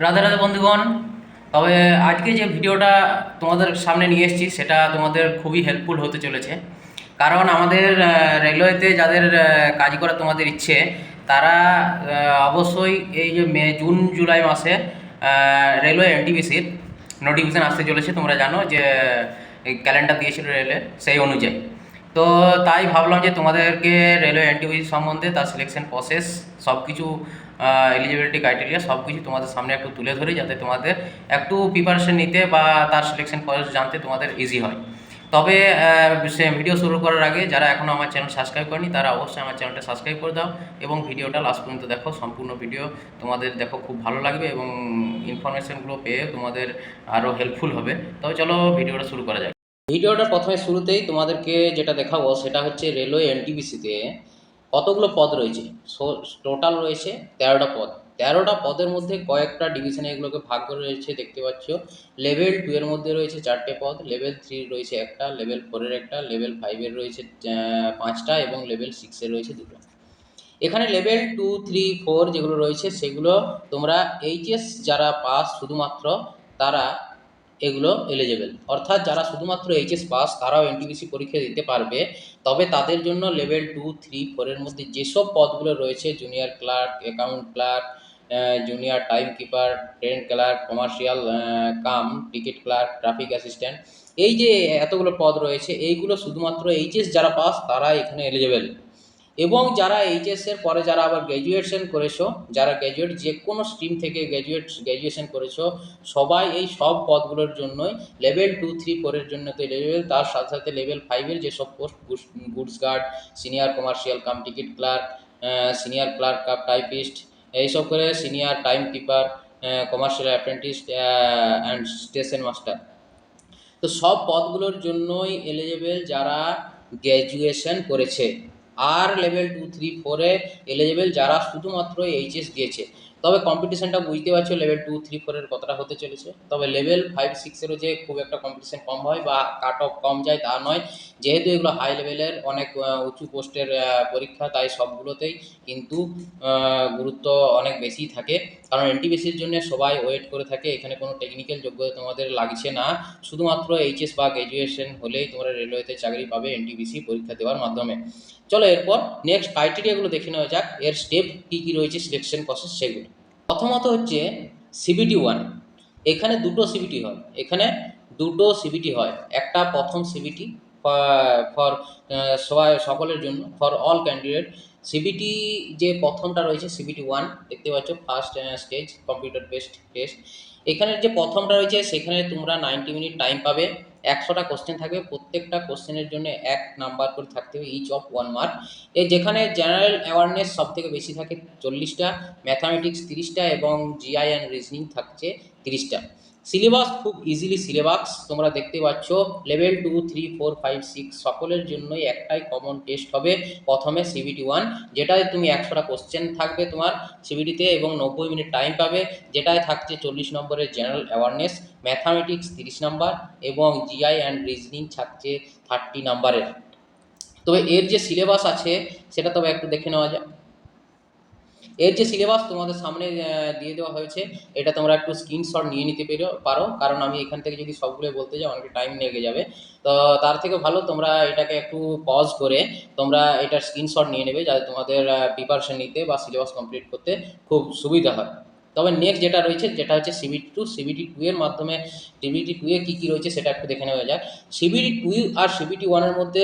রাধে রাধে বন্ধুগণ, তবে আজকে যে ভিডিওটা তোমাদের সামনে নিয়ে এসেছি, সেটা তোমাদের খুবই হেল্পফুল হতে চলেছে। কারণ আমাদের রেলওয়েতে যাদের কাজ করার তোমাদের ইচ্ছে, তারা অবশ্যই এই যে মে, জুন, জুলাই মাসে রেলওয়ে এনটিপিসির নোটিফিকেশান আসতে চলেছে, তোমরা জানো যে ক্যালেন্ডার দিয়েছিল রেলওয়ে সেই অনুযায়ী। তো তাই ভাবলাম যে তোমাদেরকে রেলওয়ে এনটিপিসি সম্বন্ধে তার সিলেকশন প্রসেস সব কিছু এলিজিবিলিটি ক্রাইটেরিয়া সব কিছু তোমাদের সামনে একটু তুলে ধরি যাতে তোমাদের একটু প্রিপারেশন নিতে বা তার সিলেকশন প্রসেস জানতে তোমাদের ইজি হয়। তবে সে ভিডিও শুরু করার আগে যারা এখনও আমার চ্যানেল সাবস্ক্রাইব করেনি, তারা অবশ্যই আমার চ্যানেলটা সাবস্ক্রাইব করে দাও এবং ভিডিওটা লাস্ট পর্যন্ত দেখো। সম্পূর্ণ ভিডিও তোমাদের দেখো, খুব ভালো লাগবে এবং ইনফরমেশনগুলো পেয়ে তোমাদের আরও হেল্পফুল হবে। তবে চলো ভিডিওটা শুরু করা যাক। ভিডিওটা প্রথমে শুরুতেই তোমাদেরকে যেটা দেখাবো, সেটা হচ্ছে রেলওয়ে এনটিপিসিতে কতগুলো পদ রয়েছে? টোটাল রয়েছে তেরোটা পদ। তেরোটা পদের মধ্যে কয়েকটা ডিভিশনে এগুলোকে ভাগ করে রয়েছে, দেখতে পাচ্ছ। লেভেল টু এর মধ্যে রয়েছে চারটে পদ লেভেল থ্রি রয়েছে একটা লেভেল ফোরের একটা লেভেল ফাইভের রয়েছে পাঁচটা এবং লেভেল সিক্সের রয়েছে দুটো। এখানে লেভেল টু থ্রি ফোর যেগুলো রয়েছে, সেগুলো তোমরা এইচএস যারা পাস শুধুমাত্র, তারা এগুলো এলিজেবেল অর্থাৎ যারা শুধুমাত্র এইচএস পাস তারাও এনটিপিসি পরীক্ষা দিতে পারবে। তবে তাদের জন্য লেভেল টু থ্রি ফোরের মধ্যে যেসব পদগুলো রয়েছে junior clerk account clerk junior time keeper train clerk commercial cum ticket clerk traffic assistant এই যে এতগুলো পদ রয়েছে, এইগুলো শুধুমাত্র এইচএস যারা পাস তারা এখানে এলিজেবল এবং যারা এইচএসের পরে যারা আবার গ্র্যাজুয়েশন করেছ, যারা গ্র্যাজুয়েট যে কোনো স্ট্রিম থেকে গ্র্যাজুয়েট গ্র্যাজুয়েশন করেছ, সবাই এই সব পদগুলোর জন্যই লেভেল টু থ্রি ফোরের জন্য তো লেভেল তার সাথে সাথে লেভেল ফাইভের যেসব post goods guard senior commercial cum ticket clerk senior clerk cum typist এইসব করে senior time keeper commercial apprentice and station master তো সব পদগুলোর জন্যই এলিজেবল যারা গ্র্যাজুয়েশন করেছে। আর লেভেল টু থ্রি ফোরে এলিজেবল যারা শুধুমাত্র এইচএস দিয়েছে। তবে কম্পিটিশনটা বুঝতে পারছ লেভেল টু থ্রি ফোরের কতটা হতে চলেছে। তবে লেভেল ফাইভ সিক্সেরও যে খুব একটা কম্পিটিশন কম হয় বা কাট অফ কম যায় তা নয়। যেহেতু এগুলো হাই লেভেলের অনেক উঁচু পোস্টের পরীক্ষা, তাই সবগুলোতেই কিন্তু গুরুত্ব অনেক বেশি থাকে। কারণ এনটিপিসির জন্য সবাই ওয়েট করে থাকে, এখানে কোনো টেকনিক্যাল যোগ্যতা তোমাদের লাগছে না। শুধুমাত্র এইচএস বা গ্র্যাজুয়েশন হলেই তোমরা রেলওয়েতে চাকরি পাবে এনটিপিসি পরীক্ষা দেওয়ার মাধ্যমে। চলো এরপর নেক্সট ক্রাইটেরিয়াগুলো দেখে নেওয়া যাক। এর স্টেপ কী কী রয়েছে সিলেকশন প্রসেস সেগুলো। প্রথমত হচ্ছে সিবিটি ওয়ান এখানে দুটো সিবিটি হয়। এখানে দুটো সিবিটি হয়। একটা প্রথম সিবিটি ফর সবাই, সকলের জন্য ফর অল ক্যান্ডিডেট সিবিটি যে প্রথমটা রয়েছে সিবিটি ওয়ান দেখতে পাচ্ছ first stage computer based test এখানের যে প্রথমটা রয়েছে, সেখানে তোমরা নাইনটি মিনিট টাইম পাবে। একশোটা কোশ্চেন থাকবে, প্রত্যেকটা কোশ্চেনের জন্য এক নাম্বার করে থাকতে হবে ইচ অফ ওয়ান মার্ক এই যেখানে জেনারেল অ্যাওয়ারনেস সব থেকে বেশি থাকে চল্লিশটা ম্যাথামেটিক্স তিরিশটা এবং জিআই অ্যান্ড রিজনিং থাকছে তিরিশটা। সিলেবাস খুব ইজিলি সিলেবাস তোমরা দেখতে পাচ্ছ level two three four five six সকলের জন্যই একটাই কমন টেস্ট হবে প্রথমে সিবিটি ওয়ান যেটায় তুমি একশোটা কোশ্চেন থাকবে তোমার সিবিটিতে এবং নব্বই মিনিট টাইম পাবে, যেটায় থাকছে চল্লিশ নম্বরের জেনারেল অ্যাওয়ারনেস ম্যাথামেটিক্স তিরিশ নম্বর এবং জিআই অ্যান্ড রিজনিং থাকছে থার্টি নাম্বারের তবে এর যে সিলেবাস আছে, সেটা তবে একটু দেখে নেওয়া যাক। এর যে সিলেবাস তোমাদের সামনে দিয়ে দেওয়া হয়েছে, এটা তোমরা একটু স্ক্রিনশট নিয়ে নিতে পেরো কারণ আমি এখান থেকে যদি সবগুলো বলতে যাই অনেক টাইম লেগে যাবে। তো তার থেকে ভালো তোমরা এটাকে একটু পজ করে তোমরা এটার স্ক্রিনশট নিয়ে নেবে, যাতে তোমাদের প্রিপারেশন নিতে বা সিলেবাস কমপ্লিট করতে খুব সুবিধা হয়। তবে নেক্সট যেটা রয়েছে, যেটা হচ্ছে সিবিটি টু সিবিটি টু এর মাধ্যমে সিবিটি টু এ কী কী রয়েছে সেটা একটু দেখে নেওয়া যাক। সিবিটি টু আর সিবিটি ওয়ানের মধ্যে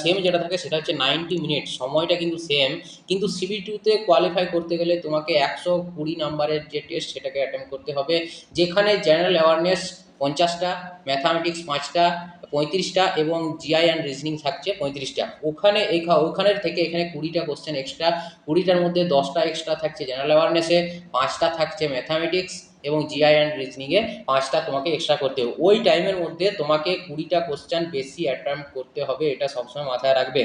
সেম যেটা থাকে সেটা হচ্ছে নাইনটি মিনিট সময়টা কিন্তু সেম কিন্তু সিবি টুতে কোয়ালিফাই করতে গেলে তোমাকে একশো কুড়ি নাম্বারের যে টেস্ট সেটাকে অ্যাটেম্প করতে হবে, যেখানে জেনারেল অ্যাওয়ারনেস পঞ্চাশটা ম্যাথামেটিক্স পাঁচটা, পঁয়ত্রিশটা এবং জিআই অ্যান্ড রিজনিং থাকছে পঁয়ত্রিশটা। ওখানে এই ওখানের থেকে এখানে কুড়িটা কোশ্চেন এক্সট্রা কুড়িটার মধ্যে দশটা এক্সট্রা থাকছে জেনারেল অ্যাওয়ারনেসে পাঁচটা থাকছে ম্যাথামেটিক্স এবং জিআই অ্যান্ড রিজনিংয়ে পাঁচটা তোমাকে এক্সট্রা করতে হবে। ওই টাইমের মধ্যে তোমাকে কুড়িটা কোশ্চেন বেশি অ্যাটেম্প করতে হবে, এটা সবসময় মাথায় রাখবে।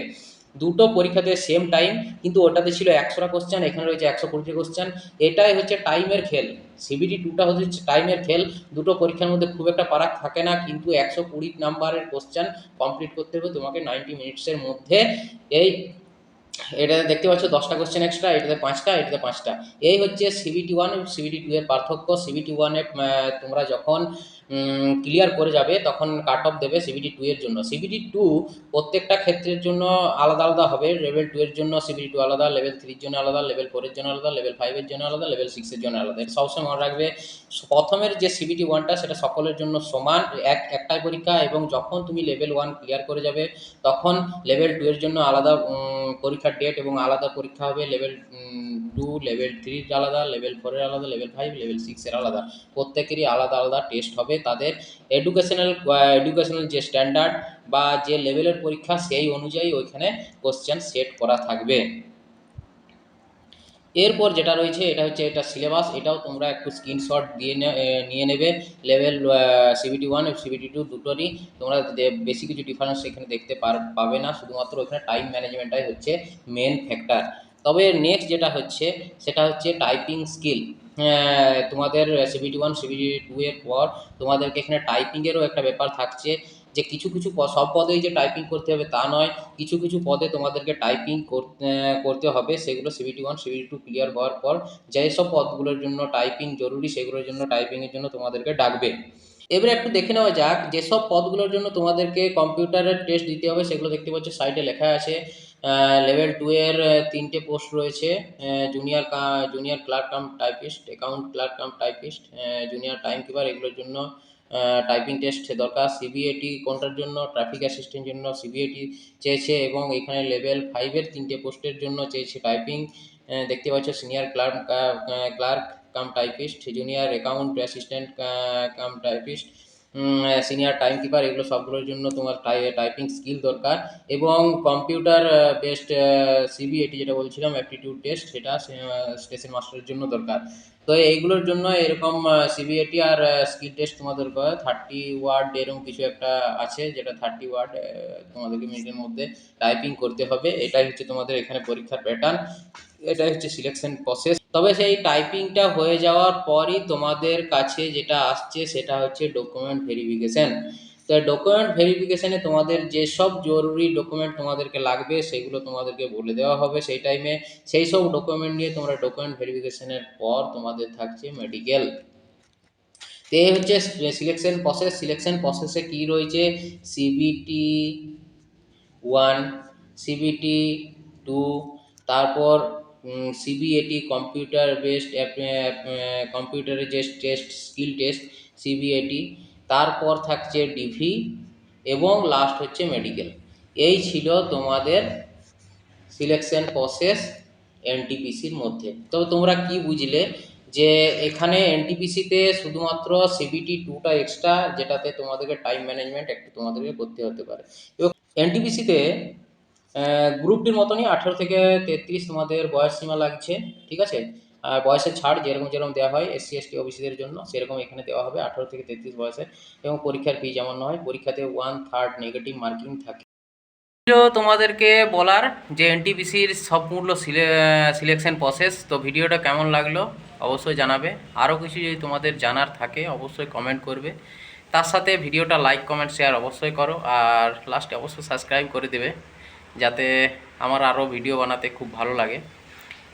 দুটো পরীক্ষাতে সেম টাইম কিন্তু ওটাতে ছিল একশোটা কোশ্চেন এখানে রয়েছে একশো কুড়িটা কোশ্চেন এটাই হচ্ছে টাইমের খেল। সিবিটি টুটা হচ্ছে টাইমের খেল। দুটো পরীক্ষার মধ্যে খুব একটা পারাক থাকে না, কিন্তু একশো কুড়ি নাম্বারের কোশ্চেন কমপ্লিট করতে হবে তোমাকে নাইনটি মিনিটসের মধ্যে। এই এটা দেখতে পাচ্ছ, দশটা কোশ্চেন এক্সট্রা এটাতে পাঁচটা এটাতে পাঁচটা। এই হচ্ছে সিবিটি ওয়ান সিবিটি টু এর পার্থক্য। সিবিটি ওয়ানে তোমরা যখন ক্লিয়ার করে যাবে, তখন কাট অফ দেবে সিবিটি টু এর জন্য। সিবিটি টু প্রত্যেকটা ক্ষেত্রের জন্য আলাদা আলাদা হবে। লেভেল টু এর জন্য সিবিটি টু আলাদা লেভেল থ্রির জন্য আলাদা লেভেল ফোরের জন্য আলাদা লেভেল ফাইভের জন্য আলাদা লেভেল সিক্সের জন্য আলাদা। এটা সবসময় মনে রাখবে। প্রথমের যে সিবিটি ওয়ানটা সেটা সকলের জন্য সমান, এক, একটাই পরীক্ষা এবং যখন তুমি লেভেল ওয়ান ক্লিয়ার করে যাবে, তখন লেভেল টু এর জন্য আলাদা পরীক্ষার ডেট এবং আলাদা পরীক্ষা হবে লেভেল টু লেভেল থ্রির আলাদা লেভেল ফোরের আলাদা লেভেল ফাইভ লেভেল সিক্সের আলাদা। প্রত্যেকেরই আলাদা আলাদা টেস্ট হবে। তাদের এডুকেশনাল এডুকেশনাল যে স্ট্যান্ডার্ড বা যে লেভেলের পরীক্ষা, সেই অনুযায়ী ওইখানে কোশ্চেন সেট করা থাকবে। এরপর যেটা রয়েছে, এটা হচ্ছে এটা সিলেবাস এটাও তোমরা একটু স্ক্রিনশট দিয়ে নিয়ে নেবে। Level CBT one CBT two দুটোরই তোমরা বেশি কিছু ডিফারেন্স এখানে দেখতে পাবে না। শুধুমাত্র ওখানে টাইম ম্যানেজমেন্টটাই হচ্ছে মেন ফ্যাক্টর তবে নেক্সট যেটা হচ্ছে, সেটা হচ্ছে টাইপিং স্কিল তোমাদের সিবিটি ওয়ান সিবিটি টু এর পর তোমাদেরকে এখানে টাইপিংয়েরও একটা ব্যাপার থাকছে। যে কিছু কিছু সব পদেই যে টাইপিং করতে হবে তা নয়। কিছু কিছু পদে তোমাদেরকে টাইপিং করতে হবে। সেগুলো CBT one CBT two clear হওয়ার পর যেসব পদগুলোর জন্য টাইপিং জরুরি, সেগুলোর জন্য টাইপিংয়ের জন্য তোমাদেরকে ডাকবে। এবারে একটু দেখে নেওয়া যাক যেসব পদগুলোর জন্য তোমাদেরকে কম্পিউটারের টেস্ট দিতে হবে। সেগুলো দেখতে পাচ্ছ সাইডে লেখা আছে লেভেল টু এর তিনটে পোস্ট রয়েছে junior junior clerk cum typist account clerk cum typist junior time keeper এগুলোর জন্য টাইপিং টেস্ট দরকার সিবিএটি কোনটার জন্য ট্রাফিক অ্যাসিস্ট্যান্ট জন্য সিবিএটি চেয়েছে এবং এখানে লেভেল ফাইভের তিনটে পোস্টের জন্য চেয়েছে টাইপিং দেখতে পাচ্ছ senior clerk clerk cum typist junior account assistant cum typist senior time keeper এগুলো সবগুলোর জন্য তোমার টাইপিং স্কিল দরকার। এবং কম্পিউটার বেসড সিবিএটি যেটা বলছিলাম অ্যাপটিটিউড টেস্ট সেটা স্টেশন মাস্টারের জন্য দরকার। তো এইগুলোর জন্য এরকম সিবিএটি আর স্কিল টেস্ট তোমাদের থার্টি ওয়ার্ড এরকম কিছু একটা আছে, যেটা থার্টি ওয়ার্ড তোমাদেরকে মিনিটের মধ্যে টাইপিং করতে হবে। এটাই হচ্ছে তোমাদের এখানে পরীক্ষার প্যাটার্ন এটাই হচ্ছে সিলেকশন প্রসেস তবে সেই টাইপিংটা হয়ে যাওয়ার পরই তোমাদের কাছে যেটা আসছে সেটা হচ্ছে ডকুমেন্ট ভেরিফিকেশন তো ডকুমেন্ট ভেরিফিকেশনে তোমাদের যেসব জরুরি ডকুমেন্ট তোমাদেরকে লাগবে সেগুলো তোমাদেরকে বলে দেওয়া হবে সেই টাইমে সেই সব ডকুমেন্ট নিয়ে তোমরা ডকুমেন্ট ভেরিফিকেশনের পর তোমাদের থাকছে মেডিকেল তো এই হচ্ছে সিলেকশন প্রসেস সিলেকশন প্রসেসে কী রয়েছে? সিবিটি ওয়ান সিবিটি টু তারপর সিবিএটি কম্পিউটার বেসড কম্পিউটারের যে টেস্ট স্কিল টেস্ট সিবিএটি তারপর থাকছে ডিভি এবং লাস্ট হচ্ছে মেডিকেল এই ছিল তোমাদের সিলেকশন প্রসেস এনটিপিসির মধ্যে। তবে তোমরা কি বুঝলে যে এখানে এনটিপিসিতে শুধুমাত্র সিবিটি টুটা এক্সট্রা যেটাতে তোমাদেরকে টাইম ম্যানেজমেন্ট একটু তোমাদেরকে করতে হতে পারে। এবং এনটিপিসিতে গ্রুপটির মতনই আঠেরো থেকে তেত্রিশ তোমাদের বয়স সীমা লাগছে, ঠিক আছে? আর বয়সের ছাড় যেরকম যেরকম দেওয়া হয় এসসি এসটি ওবিসিদের জন্য সেরকম এখানে দেওয়া হবে আঠেরো থেকে তেত্রিশ বয়সে এবং পরীক্ষার ফি যেমন হয়, পরীক্ষাতে ওয়ান থার্ড নেগেটিভ মার্কিং থাকে। তোমাদেরকে বলার যে এনটিপিসির সম্পূর্ণ সিলেকশন প্রসেস তো ভিডিওটা কেমন লাগল অবশ্যই জানাবে। আরও কিছু যদি তোমাদের জানার থাকে, অবশ্যই কমেন্ট করবে। তার সাথে ভিডিওটা লাইক কমেন্ট শেয়ার অবশ্যই করো। আর লাস্টে অবশ্যই সাবস্ক্রাইব করে দেবে। যাতে আমার আরও ভিডিও বানাতে খুব ভালো লাগে।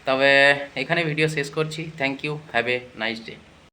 তবে এখানে ভিডিও শেষ করছি। Thank you have a nice day